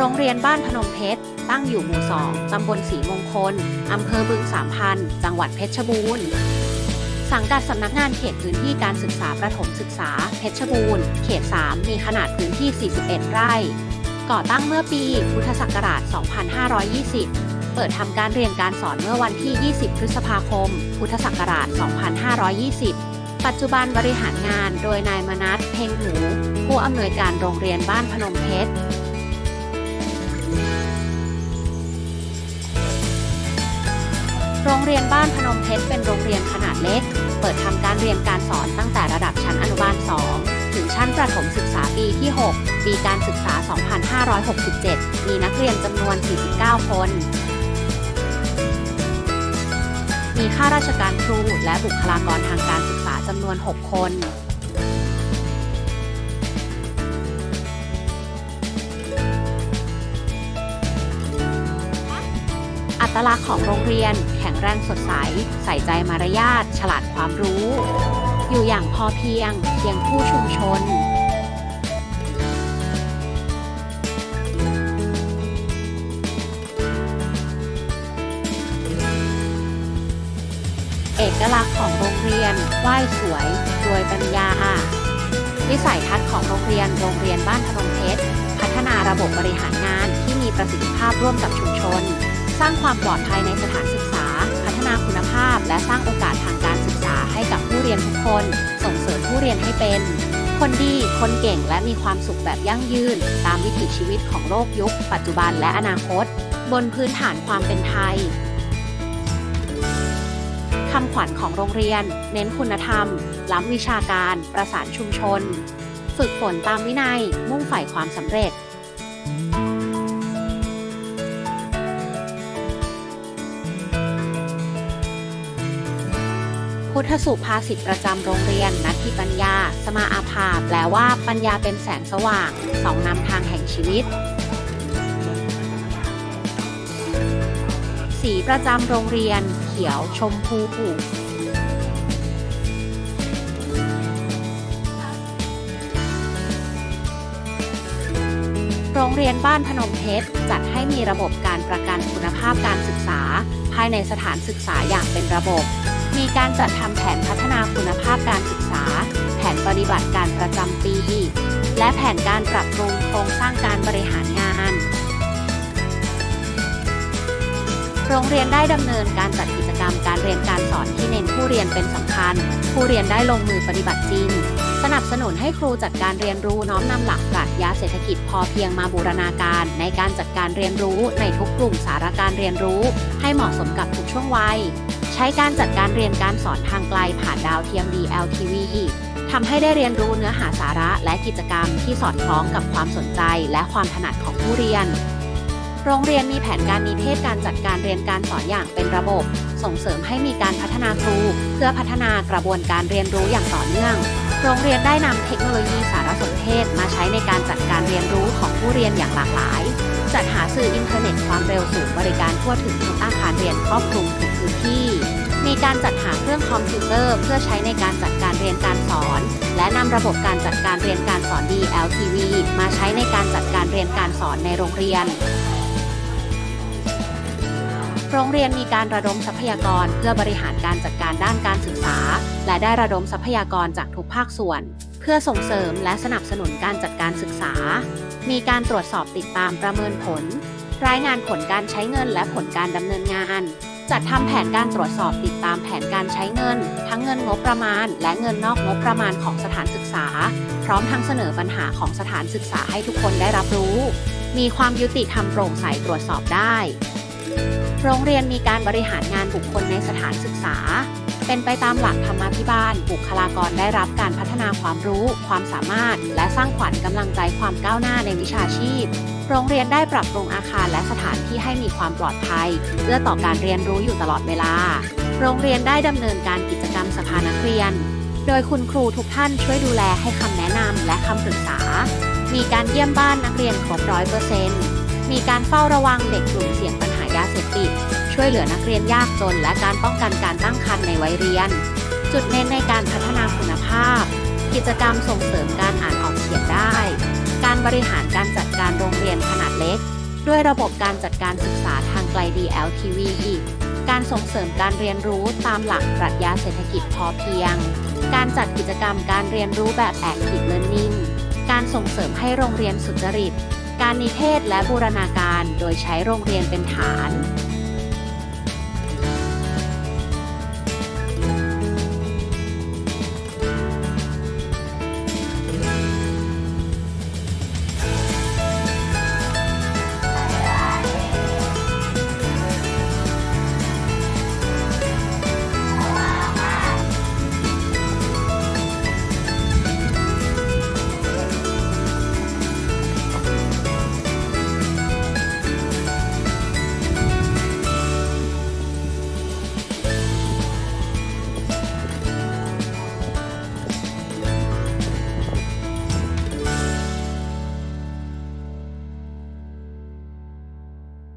โรงเรียนบ้านพนมเพชร ตั้งอยู่หมู่2ตำบลศรีมงคล อำเภอบึงสามพันจังหวัดเพชรบูรณ์ สังกัดสำนักงานเขตพื้นที่การศึกษาประถมศึกษาเพชรบูรณ์ เขต 3 มีขนาดพื้นที่ 41 ไร่ ก่อตั้งเมื่อปีพุทธศักราช 2520 เปิดทำการเรียนการสอนเมื่อวันที่ 20 พฤษภาคม พุทธศักราช 2520ปัจจุบันบริหารงานโดยนายมนัสเพ่งหูผู้อำนวยการโรงเรียนบ้านพนมเพชร โรงเรียนบ้านพนมเพชรเป็นโรงเรียนขนาดเล็ก เปิดทำการเรียนการสอนตั้งแต่ระดับชั้นอนุบาล 2 ถึงชั้นประถมศึกษาปีที่ 6 ปีการศึกษา 2567 มีนักเรียนจำนวน 49 คน มีข้าราชการครูและบุคลากรทางการศึกษาจำนวน 6 คน ลักษณ์ของโรงเรียน แข็งแรงสดใส ใส่ใจมารยาท ฉลาดความรู้ อยู่อย่างพอเพียง เพียงผู้ชุมชนเอกลักษณ์ของโรงเรียนไหว้สวยรวยปัญญา วิสัยทัศน์ของโรงเรียน โรงเรียนบ้านพนมเพชร พัฒนาระบบบริหารงานที่มีประสิทธิภาพร่วมกับชุมชน สร้างความปลอดภัยในสถานศึกษา พัฒนาคุณภาพ และสร้างโอกาสทางการศึกษาให้กับผู้เรียนทุกคน ส่งเสริมผู้เรียนให้เป็น คนดี คนเก่งและมีความสุขแบบยั่งยืน ตามวิถีชีวิตของโลกยุค ปัจจุบันและอนาคต บนพื้นฐานความเป็นไทยคำขวัญของโรงเรียน เน้นคุณธรรม ล้ำวิชาการ ประสานชุมชน ฝึกฝนตามวินัย มุ่งใฝ่ความสำเร็จ พุทธสุภาษิตประจำโรงเรียน นัตถิปัญญา สมาอาภาแปลว่าปัญญาเป็นแสงสว่างสองนำทางแห่งชีวิต สีประจำโรงเรียน เขียวชมพูโรงเรียนบ้านพนมเพชรจัดให้มีระบบการประกันคุณภาพการศึกษา ภายในสถานศึกษาอย่างเป็นระบบ มีการจัดทำแผนพัฒนาคุณภาพการศึกษา แผนปฏิบัติการประจำปี และแผนการปรับปรุงโครงสร้างการบริหารงาน โรงเรียนได้ดำเนินการจัดกิจกรรมการเรียนการสอนที่เน้นผู้เรียนเป็นสำคัญ ผู้เรียนได้ลงมือปฏิบัติจริง สนับสนุนให้ครูจัดการเรียนรู้น้อมนำหลักปรัชญาเศรษฐกิจพอเพียงมาบูรณาการ ในการจัดการเรียนรู้ในทุกกลุ่มสาระการเรียนรู้ ให้เหมาะสมกับทุกช่วงวัย ช้การจัดการเรียนการสอนทางไกลผ่านดาวเทียม DLTV ทำให้ได้เรียนรู้เนื้อหาสาระและกิจกรรมที่สอดคล้องกับความสนใจและความถนัดของผู้เรียน โรงเรียนมีแผนการนิเทศการจัดการเรียนการสอนอย่างเป็นระบบ ส่งเสริมให้มีการพัฒนาครู เพื่อพัฒนากระบวนการเรียนรู้อย่างต่อเนื่อง โรงเรียนได้นำเทคโนโลยีสารสนเทศมาใช้ในการจัดการเรียนรู้ของผู้เรียนอย่างหลากหลาย จัดหาสื่ออินเทอร์เน็ตความเร็วสูงบริการทั่วถึงทุกอาคารเรียนครอบคลุมทุก พื้นที่ มีการจัดหาเครื่องคอมพิวเตอร์ เพื่อใช้ในการจัดการเรียนการสอน และนำระบบการจัดการเรียนการสอน DLTV มาใช้ในการจัดการเรียนการสอนในโรงเรียนโรงเรียนมีการระดมทรัพยากรเพื่อบริหารการจัดการด้านการศึกษา และได้ระดมทรัพยากรจากทุกภาคส่วน เพื่อส่งเสริมและสนับสนุนการจัดการศึกษา มีการตรวจสอบติดตามประเมินผล รายงานผลการใช้เงินและผลการดำเนินงาน จัดทำแผนการตรวจสอบติดตามแผนการใช้เงิน ทั้งเงินงบประมาณ และเงินนอกงบประมาณของสถานศึกษา พร้อมทั้งเสนอปัญหาของสถานศึกษาให้ทุกคนได้รับรู้ มีความยุติธรรมโปร่งใสตรวจสอบได้ โรงเรียนมีการบริหารงานบุคคลในสถานศึกษา เป็นไปตามหลักธรรมาภิบาล บุคลากรได้รับการพัฒนาความรู้ ความสามารถ และสร้างขวัญกำลังใจความก้าวหน้าในวิชาชีพ โรงเรียนได้ปรับปรุงอาคารและสถานที่ให้มีความปลอดภัย เพื่อต่อการเรียนรู้อยู่ตลอดเวลา โรงเรียนได้ดำเนินการกิจกรรมสภานักเรียน โดยคุณครูทุกท่านช่วยดูแลให้คำแนะนำและคำปรึกษา มีการเยี่ยมบ้านนักเรียนครบร้อยเปอร์เซ็นต์มีการเฝ้าระวังเด็กกลุ่มเสี่ยงปัญหายาเสพติด ช่วยเหลือนักเรียนยากจน และการป้องกันการตั้งครรภ์ในวัยเรียน จุดเน้นในการพัฒนาคุณภาพ กิจกรรมส่งเสริมการอ่านออกเขียนได้ การบริหารการจัดการโรงเรียนขนาดเล็ก ด้วยระบบการจัดการศึกษาทางไกล DLTV การส่งเสริมการเรียนรู้ตามหลักปรัชญาเศรษฐกิจพอเพียง การจัดกิจกรรมการเรียนรู้แบบ Active Learning การส่งเสริมให้โรงเรียนสุจริต การนิเทศและบูรณาการโดยใช้โรงเรียนเป็นฐาน